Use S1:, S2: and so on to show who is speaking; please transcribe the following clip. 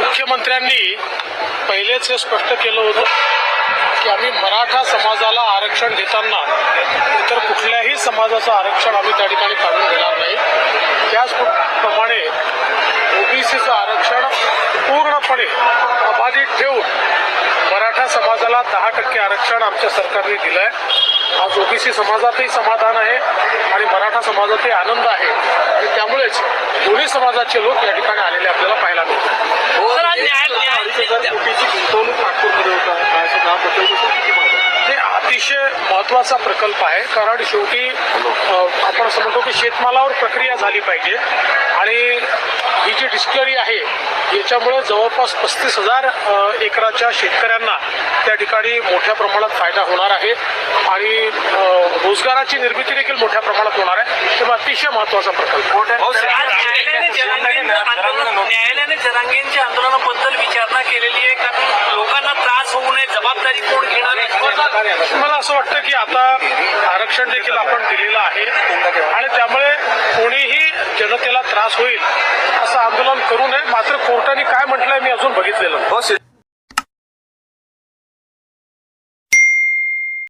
S1: मुख्यमंत्र्यांनी पहिलेच हे स्पष्ट केलं होतं की आम्ही मराठा समाजाला आरक्षण देताना इतर कुठल्याही समाजाचं आरक्षण आम्ही त्या ठिकाणी काढून देणार नाही. त्याचप्रमाणे ओबीसीचं आरक्षण पूर्णपणे अबाधित ठेवून मराठा समाजाला दहा टक्के आरक्षण आमच्या सरकारने दिलं आहे आज ओबीसी समाजातही समाधान आहे आणि मराठा समाजातही आनंद आहे. समाजाचे लोक या ठिकाणी आलेले आपल्याला पाहायला मिळतात. हे अतिशय महत्त्वाचा प्रकल्प आहे कारण शेवटी आपण असं म्हणतो की शेतमालावर प्रक्रिया झाली पाहिजे. आणि ही जी डिस्कलरी आहे याच्यामुळे जवळपास पस्तीस हजार एकराच्या शेतकऱ्यांना त्या ठिकाणी मोठ्या प्रमाणात फायदा होणार आहे. आणि रोजगाराची निर्मिती देखील मोठ्या प्रमाणात होणार आहे. तेव्हा अतिशय महत्त्वाचा प्रकल्प
S2: हो, सर.
S3: आज न्यायालयाने जरांगेंचं आंदोलन न्यायालयाने आंदोलनाबद्दल विचारणा केलेली आहे कारण लोकांना त्रास होऊ नये जबाबदारी कोण घेणार आहे?
S1: मला असं वाटतं की आता आरक्षण देखील आपण दिलेलं आहे. आणि त्यामुळे कोणीही जनतेला त्रास होईल असं आंदोलन करू नये. मात्र कोर्टाने काय म्हटलंय मी अजून बघितलेलं